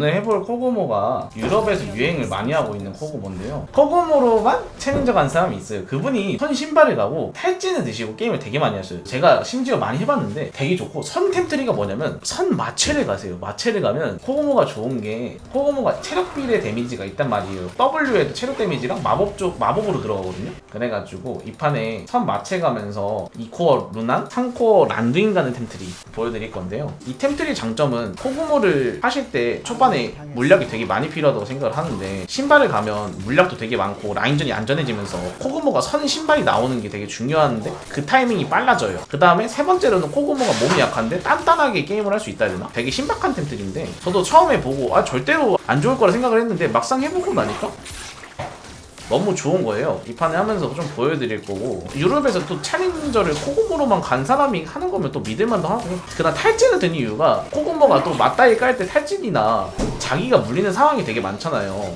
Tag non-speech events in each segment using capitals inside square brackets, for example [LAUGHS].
오늘 해볼 코고모가 유럽에서 유행을 많이 하고 있는 코고모인데요. 코고모로만 챌린저 간 사람이 있어요. 그분이 선 신발을 가고 탈진을 드시고 게임을 되게 많이 하셔요. 제가 심지어 많이 해봤는데 되게 좋고 선 템트리가 뭐냐면 선 마체를 가세요. 마체를 가면 코고모가 좋은 게 코고모가 체력 비례 데미지가 있단 말이에요. W에도 체력 데미지랑 마법 쪽 마법으로 들어가거든요. 그래가지고 이 판에 선 마체 가면서 2코어 루난, 3코어 란두인 가는 템트리 보여드릴 건데요. 이 템트리 장점은 코고모를 하실 때 초반 에 물약이 되게 많이 필요하다고 생각을 하는데 신발을 가면 물약도 되게 많고 라인전이 안전해지면서 코고모가 선 신발이 나오는 게 되게 중요한데 그 타이밍이 빨라져요. 그 다음에 세 번째로는 코고모가 몸이 약한데 단단하게 게임을 할 수 있다 해야 되나? 되게 신박한 템트리인데 저도 처음에 보고 아 절대로 안 좋을 거라 생각을 했는데 막상 해보고 나니까 너무 좋은 거예요. 이 판에 하면서 좀 보여드릴 거고 유럽에서 또 챌린저를 코고모로만 간 사람이 하는 거면 또 믿을만도 하고 그다음 탈진을 든 이유가 코고모가 또 맞다이 깔 때 탈진이나 자기가 물리는 상황이 되게 많잖아요.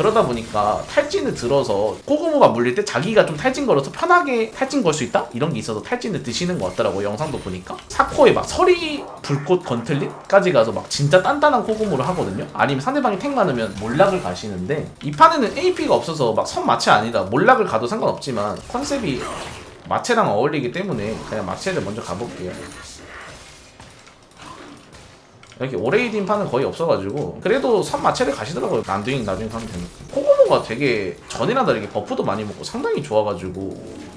그러다 보니까 탈진을 들어서 코고모가 물릴 때 자기가 좀 탈진 걸어서 편하게 탈진 걸 수 있다? 이런 게 있어서 탈진을 드시는 것 같더라고 영상도 보니까. 사코에 막 서리 불꽃 건틀릿까지 가서 막 진짜 단단한 코고모를 하거든요. 아니면 상대방이 탱 많으면 몰락을 가시는데 이 판에는 AP가 없어서 막 선 마체 아니다. 몰락을 가도 상관없지만 컨셉이 마체랑 어울리기 때문에 그냥 마체를 먼저 가볼게요 이렇게 오레이딘 판은 거의 없어가지고 그래도 선 마체를 가시더라고요. 난두잉 나중에 하면 되니까 코고모가 되게 전이랑 다르게 버프도 많이 먹고 상당히 좋아가지고.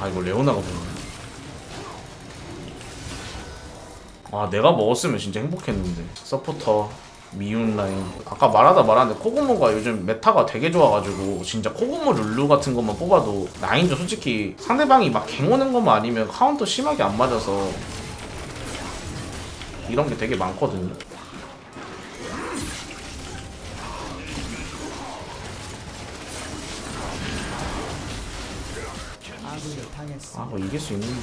아 이거 레오나가 보네 아 내가 먹었으면 진짜 행복했는데. 서포터 미운 라인. 아까 말하다 말았는데 코고모가 요즘 메타가 되게 좋아가지고 진짜 코고모 룰루 같은 것만 뽑아도 라인도 솔직히 상대방이 막 갱오는 것만 아니면 카운터 심하게 안 맞아서 이런 게 되게 많거든요. 아 뭐 이길 수 있는데.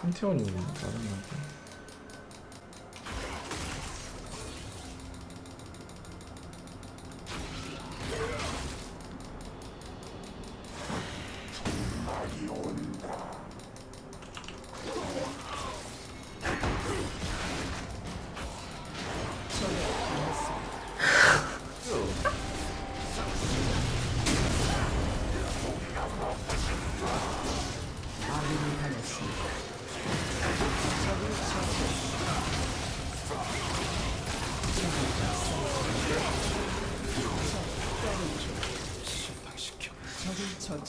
판테온이네 짜증나게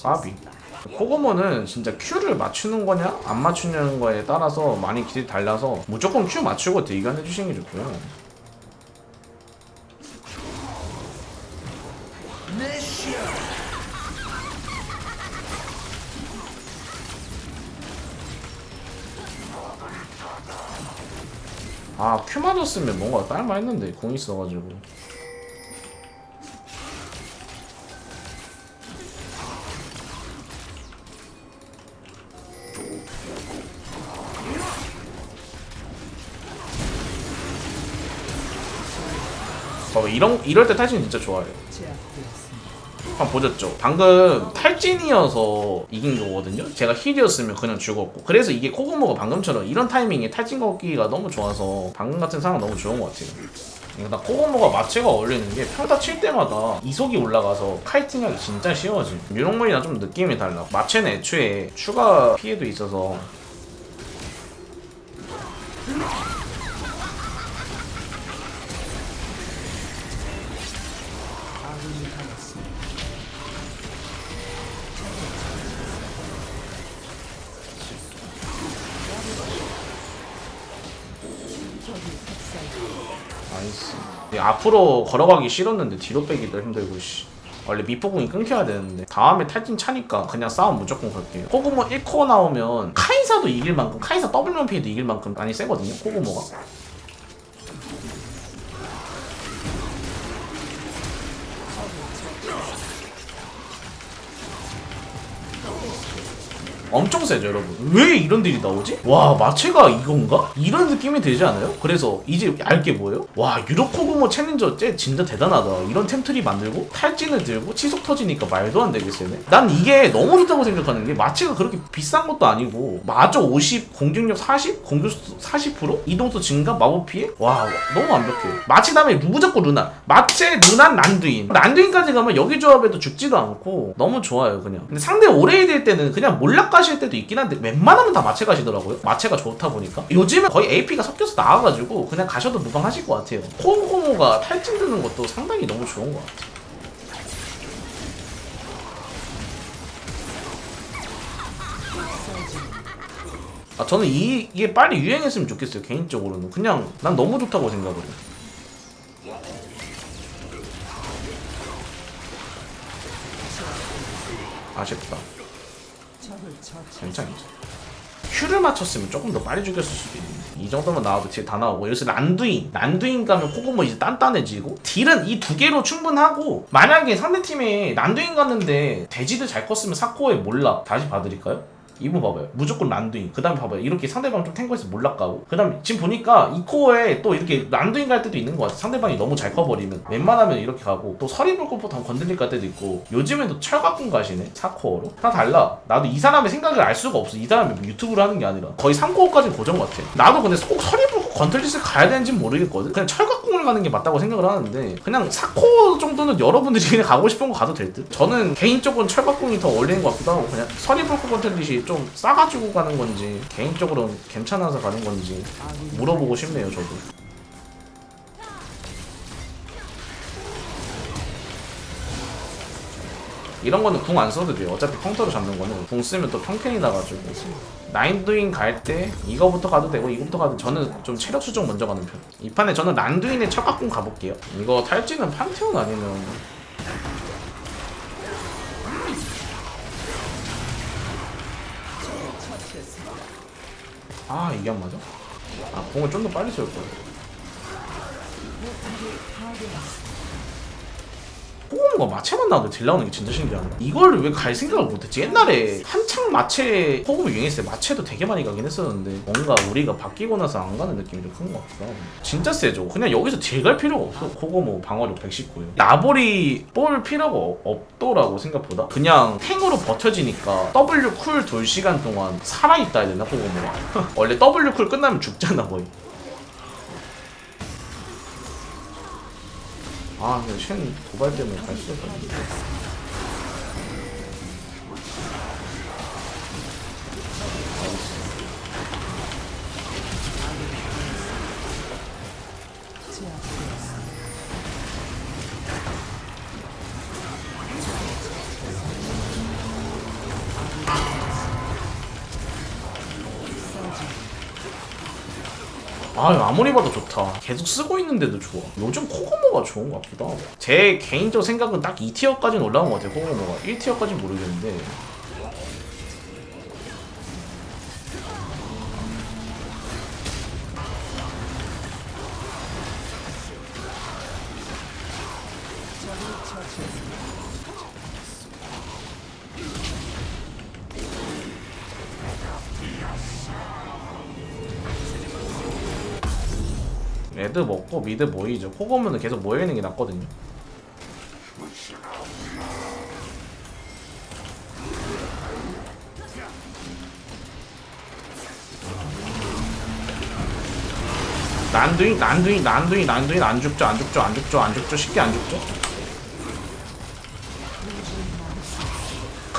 까비. 코고모는 진짜 Q를 맞추는 거냐 안 맞추는 거에 따라서 많이 길이 달라서 무조건 Q 맞추고 대기한 해주시는 게 좋고요. 아 Q 맞았으면 뭔가 딸만 했는데 공 있어가지고 이런 이럴 때 탈진 진짜 좋아요. 제압되었습니다. 한 보셨죠? 방금 탈진이어서 이긴 거거든요. 제가 힐이었으면 그냥 죽었고. 그래서 이게 코고모가 방금처럼 이런 타이밍에 탈진 걷기가 너무 좋아서 방금 같은 상황 너무 좋은 것 같아요. 나 코고모가 마체가 어울리는 게 평타 칠 때마다 이속이 올라가서 카이팅하기 진짜 쉬워지. 뮤롱물이랑 좀 느낌이 달라. 마체는 애초에 추가 피해도 있어서 앞으로 걸어가기 싫었는데 뒤로 빼기도 힘들고 씨. 원래 미포공이 끊겨야 되는데 다음에 탈진 차니까 그냥 싸움 무조건 걸게요. 코고모 1코어 나오면 카이사도 이길 만큼 카이사 피해도 이길 만큼 많이 세거든요. 코고모가. 엄청 세죠 여러분. 왜 이런 딜이 나오지? 와 마체가 이건가? 이런 느낌이 들지 않아요? 그래서 이제 알게 뭐예요? 와 유로코그모 챌린저 쟤 진짜 대단하다. 이런 템트리 만들고 탈진을 들고 치속 터지니까 말도 안 세네. 난 이게 너무 좋다고 생각하는 게 마체가 그렇게 비싼 것도 아니고 마저 50 공격력 40 공격수 40% 이동수 증가? 마법 피해? 와 너무 완벽해. 마체 다음에 무조건 루나. 마체 루나 난두인. 난두인까지 가면 여기 조합에도 죽지도 않고 너무 좋아요 그냥. 근데 상대 오래 될 때는 그냥 몰락 가실 때도 있긴 한데 웬만하면 다 마체 가시더라고요. 마체가 좋다 보니까. 요즘은 거의 AP가 섞여서 나와가지고 그냥 가셔도 무방하실 것 같아요. 코고모가 탈진 드는 것도 상당히 너무 좋은 것 같아요. 아 저는 이, 이게 빨리 유행했으면 좋겠어요 개인적으로는. 그냥 난 너무 좋다고 생각을 해요. 아쉽다. 괜찮죠 큐를 맞췄으면 조금 더 빨리 죽였을 수도 있는데 이 정도면 나와도 딜 다 나오고 여기서 난두인 난두인 가면 코고모 이제 단단해지고 딜은 이 두 개로 충분하고 만약에 상대팀에 난두인 갔는데 돼지들 잘 컸으면 사코에 몰라 다시 봐드릴까요? 이분 봐봐요. 무조건 란두인. 그 다음에 봐봐요. 이렇게 상대방 좀 탱커에서 몰락 가고. 그 다음에 지금 보니까 이 코어에 또 이렇게 란두인 갈 때도 있는 것 같아. 상대방이 너무 잘 커버리면. 웬만하면 이렇게 가고. 또 서리불꽃부터 건들릴 갈 때도 있고. 요즘엔 또 철갑군 가시네. 4코어로. 다 달라. 나도 이 사람의 생각을 알 수가 없어. 이 사람이 뭐 유튜브를 하는 게 아니라. 거의 3코어까지는 고정 같아. 나도 근데 꼭 서리불꽃 건틀릿을 가야 되는지는 모르겠거든. 그냥 철갑궁을 가는 게 맞다고 생각을 하는데. 그냥 4코어 정도는 여러분들이 그냥 가고 싶은 거 가도 될 듯. 저는 개인적으로는 철갑궁이 더 어울리는 것 같기도 하고. 그냥 서리불꽃 건틀릿이 좀 싸가지고 가는 건지 개인적으로는 괜찮아서 가는 건지 물어보고 싶네요 저도. 이런 거는 궁 안 써도 돼요. 어차피 펑터로 잡는 거는 궁 쓰면 또 평캔이 나가지고. 나인두인 갈 때 이거부터 가도 되고 이거부터 가도 저는 좀 체력 수정 먼저 가는 편 이 판에 저는 난두인의 척각궁 가볼게요. 이거 탈지는 판테온 아니면 아 이게 안 맞아? 아 궁을 좀 더 빨리 쏠거 파괴했습니다. 호구모가 마체만 나와도 딜 나오는 게 진짜 신기하네. 이걸 왜 갈 생각을 못했지? 옛날에 한창 마체 호구모 유행했을 때 마체도 되게 많이 가긴 했었는데 뭔가 우리가 바뀌고 나서 안 가는 느낌이 좀 큰 것 같기도 하고 진짜 세죠. 그냥 여기서 딜갈 필요가 없어. 호구모 방어력 119요. 나볼이 볼 필요가 없- 없더라고 생각보다. 그냥 탱으로 버텨지니까 W 쿨 돌 시간 동안 살아있다 해야 되나 호구모가 [LAUGHS] 원래 W 쿨 끝나면 죽잖아 거의 아 근데 쉔 도발 때문에 갈 수가 없네 제압 아 아무리 봐도 좋다. 계속 쓰고 있는데도 좋아. 요즘 코고모가 좋은 것 같기도 하고. 제 개인적 생각은 딱 2티어까지는 올라온 것 같아요 코고모가. 1티어까지는 모르겠는데 레드 먹고 미드 모이죠. 코고모는 계속 모여있는 게 낫거든요. 난두인 난두인 난두인 난두인 안 죽죠 안 죽죠 안 죽죠 안 죽죠. 쉽게 안 죽죠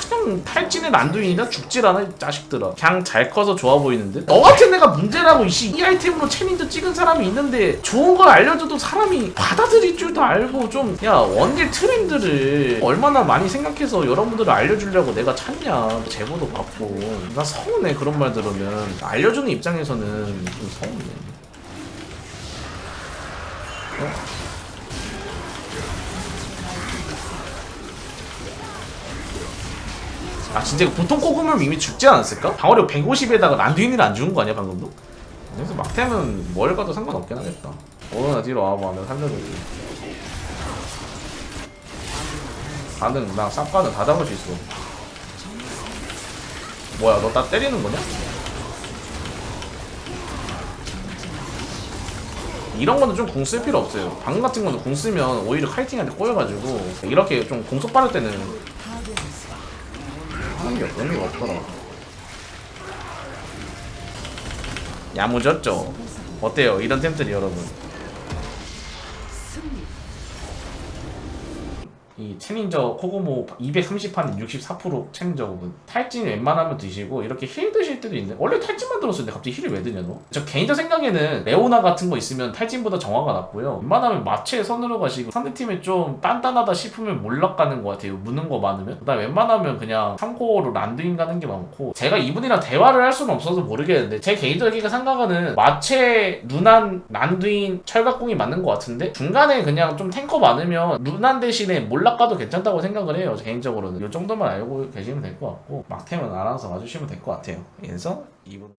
그냥 탈진의 난두인이다. 죽질 않아 이 자식들아. 그냥 잘 커서 좋아 보이는데 너 같은 애가 문제라고 이씨 이 아이템으로 챌린저 찍은 사람이 있는데 좋은 걸 알려줘도 사람이 받아들일 줄도 알고 좀 야 원딜 트렌드를 얼마나 많이 생각해서 여러분들을 알려주려고 내가 찾냐. 제보도 받고. 나 서운해 그런 말 들으면. 알려주는 입장에서는 좀 서운해 아 진짜 이거 보통 코그물 이미 죽지 않았을까? 방어력 150에다가 난두인을 안 죽은 거 아니야 방금도? 그래서 막템은 뭘 가도 상관없긴 하겠다 오너나 뒤로 와봐 내가 살려줄게 가능 나 쌉가는 다 잡을 수 있어 뭐야 너 나 때리는 거냐? 이런 거는 좀 공 쓸 필요 없어요. 방금 같은 거는 공 쓰면 오히려 카이팅한테 꼬여가지고 이렇게 좀 공속 빠를 때는. 하는 게 의미가 없더라. 야무졌죠? 어때요? 이런 템들이 여러분. 이 챌린저 코고모 230판 64% 챌린저분 탈진 웬만하면 드시고 이렇게 힐 드실 때도 있는데 원래 탈진만 들었었는데 갑자기 힐을 왜 드냐 너? 저 개인적 생각에는 레오나 같은 거 있으면 탈진보다 정화가 낫고요. 웬만하면 마체 선으로 가시고 상대팀이 좀 단단하다 싶으면 몰락 가는 것 같아요. 무는 거 많으면. 그다음 웬만하면 그냥 참고로 란드인 가는 게 많고 제가 이분이랑 대화를 할 수는 없어서 모르겠는데 제 개인적인 생각은 마체 루난 란드인 철갑공이 맞는 것 같은데 중간에 그냥 좀 탱커 많으면 루난 대신에 몰락 가도 괜찮다고 생각을 해요 개인적으로는. 이 정도만 알고 계시면 될 것 같고 막템은 알아서 와주시면 될 것 같아요. 그래서 이분